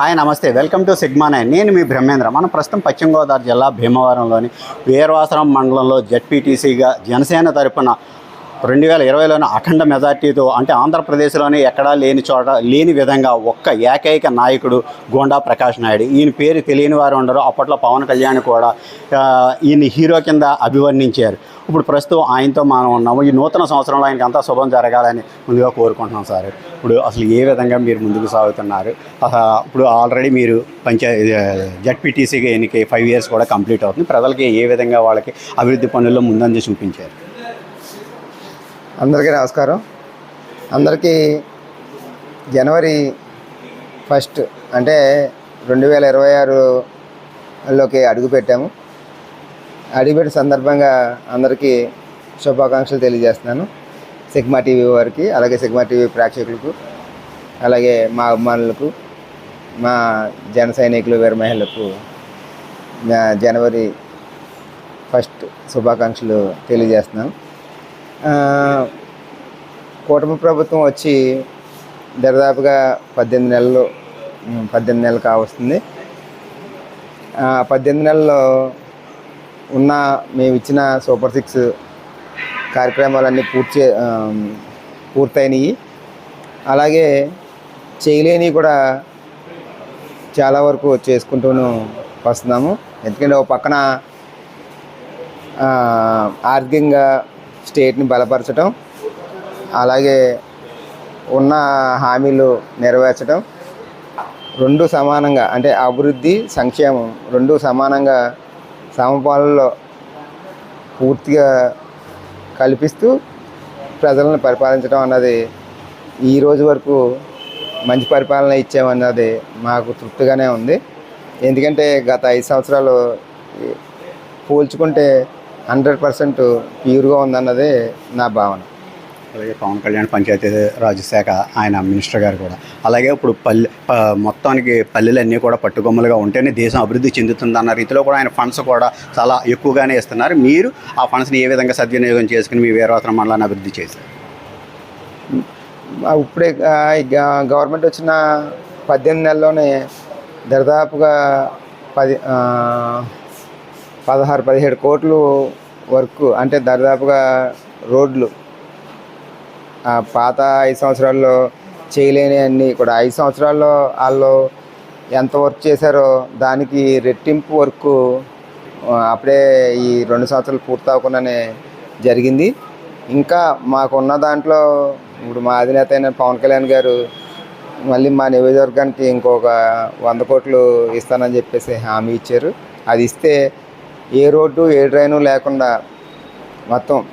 Hi నమస్తే. Welcome to sigma nine. నేను మీ బ్రహ్మేంద్ర. మనం ప్రస్తుతం పశ్చిమ గోదావరి జిల్లా భీమవరంలోని వీరవాసరం మండలంలో జడ్పీటీసీగా జనసేన తరపున రెండు వేల ఇరవైలోనే అఖండ మెజార్టీతో అంటే ఆంధ్రప్రదేశ్లోనే ఎక్కడా లేని చోట లేని విధంగా ఒక్క ఏకైక నాయకుడు గోండా ప్రకాష్ నాయుడు. ఈయన పేరు తెలియని వారు ఉండరు. అప్పట్లో పవన్ కళ్యాణ్ కూడా ఈయన హీరో కింద అభివర్ణించారు. ఇప్పుడు ప్రస్తుతం ఆయనతో మనం ఉన్నాము. ఈ నూతన సంవత్సరంలో ఆయనకి అంతా శుభం జరగాలని ముందుగా కోరుకుంటున్నాం సార్. ఇప్పుడు అసలు ఏ విధంగా మీరు ముందుకు సాగుతున్నారు? ఇప్పుడు ఆల్రెడీ మీరు పంచాయతీ జడ్పీటీసీగా ఎన్నిక ఫైవ్ ఇయర్స్ కూడా కంప్లీట్ అవుతుంది. ప్రజలకి ఏ విధంగా వాళ్ళకి అభివృద్ధి పనుల్లో ముందంజ చూపించారు? అందరికీ నమస్కారం. అందరికీ జనవరి ఫస్ట్ అంటే రెండు వేల ఇరవై ఆరులోకి అడుగుపెట్టాము. అడుగుపెట్టిన సందర్భంగా అందరికీ శుభాకాంక్షలు తెలియజేస్తున్నాను. సిగ్మా టీవీ వారికి అలాగే సిగ్మా టీవీ ప్రేక్షకులకు అలాగే మా అభిమానులకు మా జన సైనికులు వీర మహిళలకు జనవరి ఫస్ట్ శుభాకాంక్షలు తెలియజేస్తున్నాను. కూటమి ప్రభుత్వం వచ్చి దరిదాపుగా పద్దెనిమిది నెలలు పద్దెనిమిది నెలలు కావస్తుంది. పద్దెనిమిది నెలల్లో ఉన్న మేము ఇచ్చిన సూపర్ సిక్స్ కార్యక్రమాలన్నీ పూర్తి పూర్తయినాయి. అలాగే చేయలేనివి కూడా చాలా వరకు చేసుకుంటూను వస్తున్నాము. ఎందుకంటే ఒక పక్కన ఆర్థికంగా స్టేట్ని బలపరచడం అలాగే ఉన్న హామీలు నెరవేర్చడం రెండు సమానంగా అంటే అభివృద్ధి సంక్షేమం రెండు సమానంగా సమపాలలో పూర్తిగా కల్పిస్తూ ప్రజలను పరిపాలించడం అన్నది ఈ రోజు వరకు మంచి పరిపాలన ఇచ్చామన్నది మాకు తృప్తిగానే ఉంది. ఎందుకంటే గత ఐదు సంవత్సరాలు పోల్చుకుంటే హండ్రెడ్ పర్సెంట్ ప్యూర్గా ఉందన్నదే నా భావన. అలాగే పవన్ కళ్యాణ్ పంచాయతీ రాజ్ శాఖ ఆయన మినిస్టర్ గారు కూడా. అలాగే ఇప్పుడు పల్లె మొత్తానికి పల్లెలన్నీ కూడా పట్టుకొమ్మలుగా ఉంటేనే దేశం అభివృద్ధి చెందుతుందన్న రీతిలో కూడా ఆయన ఫండ్స్ కూడా చాలా ఎక్కువగానే ఇస్తున్నారు. మీరు ఆ ఫండ్స్ని ఏ విధంగా సద్వినియోగం చేసుకుని మీ వీరవాసన మండలాన్ని అభివృద్ధి చేశారు? ఇప్పుడే గవర్నమెంట్ వచ్చిన పద్దెనిమిది నెలల్లోనే దరిదాపుగా పది పదహారు పదిహేడు కోట్లు వర్క్ అంటే దాదాపుగా రోడ్లు. పాత ఐదు సంవత్సరాల్లో చేయలేని అన్ని కూడా ఐదు సంవత్సరాల్లో వాళ్ళు ఎంత వర్క్ చేశారో దానికి రెట్టింపు వర్క్ అప్పుడే ఈ రెండు సంవత్సరాలు పూర్తి అవ్వకుండానే జరిగింది. ఇంకా మాకున్న దాంట్లో ఇప్పుడు మా అధినేత అయిన పవన్ కళ్యాణ్ గారు మళ్ళీ మా నియోజకవర్గానికి ఇంకొక వంద కోట్లు ఇస్తానని చెప్పేసి హామీ ఇచ్చారు. అది ఇస్తే ఏ రోడ్డు ఏ డ్రైను లేకుండా మొత్తం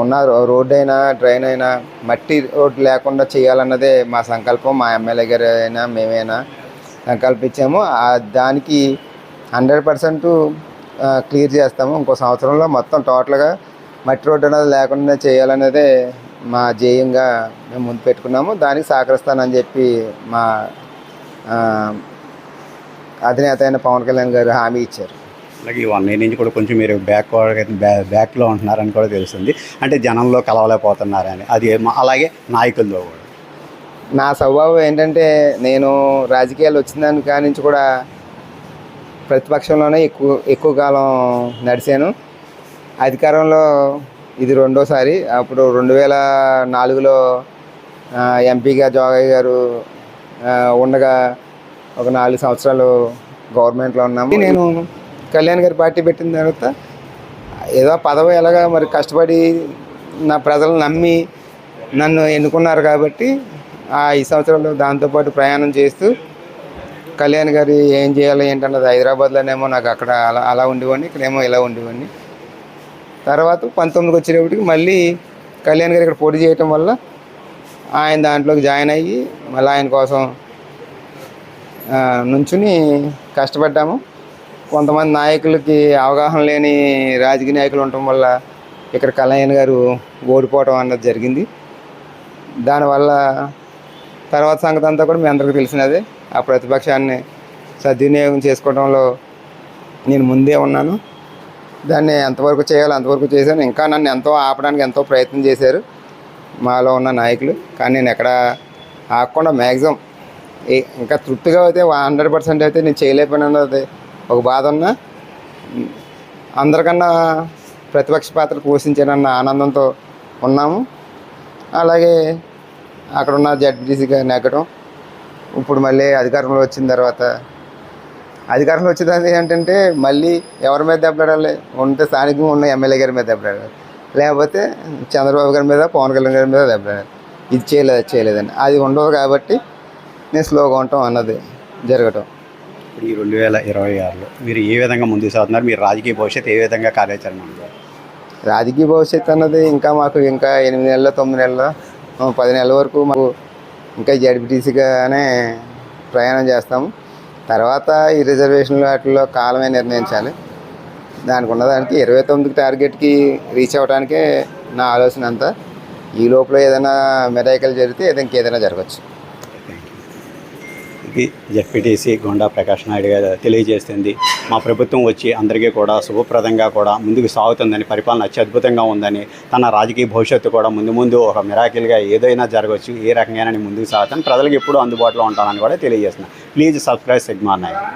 ఉన్న రో- రోడ్డు అయినా డ్రైన్ అయినా మట్టి రోడ్డు లేకుండా చేయాలన్నదే మా సంకల్పం. మా ఎమ్మెల్యే గారు అయినా మేమైనా సంకల్పించాము. దానికి హండ్రెడ్ పర్సెంట్ క్లియర్ చేస్తాము. ఇంకో సంవత్సరంలో మొత్తం టోటల్గా మట్టి రోడ్డు అనేది లేకుండా చేయాలనేదే మా జేయంగా మేము ముందు పెట్టుకున్నాము. దానికి సహకరిస్తానని చెప్పి మా అధినేత అయిన పవన్ కళ్యాణ్ గారు హామీ ఇచ్చారు. అలాగే వన్ ఇయర్ నుంచి కూడా కొంచెం మీరు బ్యాక్ బ్యా బ్యాక్లో ఉంటున్నారని కూడా తెలుస్తుంది. అంటే జనంలో కలవలేకపోతున్నారని. అది అలాగే నాయకుల్లో కూడా. నా స్వభావం ఏంటంటే నేను రాజకీయాలు వచ్చిన దాని కాడి నుంచి కూడా ప్రతిపక్షంలోనే ఎక్కువ ఎక్కువ కాలం నడిచాను. అధికారంలో ఇది రెండోసారి. అప్పుడు రెండు వేల నాలుగులో ఎంపీగా జోగయ్య గారు ఉండగా ఒక నాలుగు సంవత్సరాలు గవర్నమెంట్లో ఉన్నాము. నేను కళ్యాణ్ గారి పార్టీ పెట్టిన తర్వాత ఏదో పదవి ఎలాగా మరి కష్టపడి నా ప్రజలు నమ్మి నన్ను ఎన్నుకున్నారు కాబట్టి ఆ ఈ సంవత్సరాలు దాంతోపాటు ప్రయాణం చేస్తూ కళ్యాణ్ గారు ఏం చేయాలి ఏంటన్నది హైదరాబాద్లోనేమో నాకు అక్కడ అలా అలా ఉండేవాడిని ఇక్కడేమో ఇలా ఉండేవాడిని. తర్వాత పంతొమ్మిదికి వచ్చేటప్పటికి మళ్ళీ కళ్యాణ్ గారు ఇక్కడ పోటీ చేయటం వల్ల ఆయన దాంట్లోకి జాయిన్ అయ్యి మళ్ళీ ఆయన కోసం నుంచుని కష్టపడ్డాము. కొంతమంది నాయకులకి అవగాహన లేని రాజకీయ నాయకులు ఉండటం వల్ల ఇక్కడ కళ్యాణ్ గారు ఓడిపోవడం అన్నది జరిగింది. దానివల్ల తర్వాత సంగతి అంతా కూడా మీ అందరికీ తెలిసినదే ఆ ప్రతిపక్షాన్ని సద్వినియోగం చేసుకోవడంలో నేను ముందే ఉన్నాను. దాన్ని ఎంతవరకు చేయాలో అంతవరకు చేశాను. ఇంకా నన్ను ఎంతో ఆపడానికి ఎంతో ప్రయత్నం చేశారు మాలో ఉన్న నాయకులు. కానీ నేను ఎక్కడ ఆగకుండా మ్యాక్సిమం ఇంకా తృప్తిగా అయితే హండ్రెడ్ పర్సెంట్ అయితే నేను చేయలేకపోయినది ఒక బాధ ఉన్నా అందరికన్నా ప్రతిపక్ష పాత్ర పోషించానన్న ఆనందంతో ఉన్నాము. అలాగే అక్కడ ఉన్న జడ్పీటీసీగా నెగ్గడం. ఇప్పుడు మళ్ళీ అధికారంలో వచ్చిన తర్వాత అధికారంలో వచ్చింది ఏంటంటే మళ్ళీ ఎవరి మీద దెబ్బలాడాలి? ఉంటే స్థానికంగా ఉన్న ఎమ్మెల్యే గారి మీద దెబ్బలాడాలి. లేకపోతే చంద్రబాబు గారి మీద పవన్ కళ్యాణ్ గారి మీద దెబ్బలాడాలి. ఇది చేయలేదు చేయలేదని. అది ఉండవు కాబట్టి నేను స్లోగా ఉంటాం అన్నది జరగటం. ఇప్పుడు ఈ రెండు వేల ఇరవై ఆరులో మీరు ఏ విధంగా ముందుకు సాగుతున్నారు? మీరు రాజకీయ భవిష్యత్తు ఏ విధంగా కార్యాచరణ రాజకీయ భవిష్యత్తు అన్నది ఇంకా మాకు ఇంకా ఎనిమిది నెలలు తొమ్మిది నెలలు పది నెలల వరకు మాకు ఇంకా జడ్పీటీసీగానే ప్రయాణం చేస్తాము. తర్వాత ఈ రిజర్వేషన్లు వాటిల్లో కాలమే నిర్ణయించాలి. దానికి ఉన్నదానికి ఇరవై తొమ్మిది టార్గెట్కి రీచ్ అవ్వడానికే నా ఆలోచన అంతా. ఈ లోపల ఏదైనా మెరాయికలు జరిగితే ఏదైనా ఏదైనా జరగచ్చు. ఇది జెడ్పీటీసీ గొండా ప్రకాష్ నాయుడు గారు తెలియజేస్తుంది. మా ప్రభుత్వం వచ్చి అందరికీ కూడా శుభప్రదంగా కూడా ముందుకు సాగుతుందని పరిపాలన అత్యద్భుతంగా ఉందని తన రాజకీయ భవిష్యత్తు కూడా ముందు ముందు ఒక మిరాకిల్గా ఏదైనా జరగవచ్చు ఏ రకంగా ముందుకు సాగుతాను ప్రజలకు ఎప్పుడూ అందుబాటులో ఉంటానని కూడా తెలియజేస్తున్నాను ప్లీజ్ సబ్స్క్రైబ్ సిగ్మా నాయక్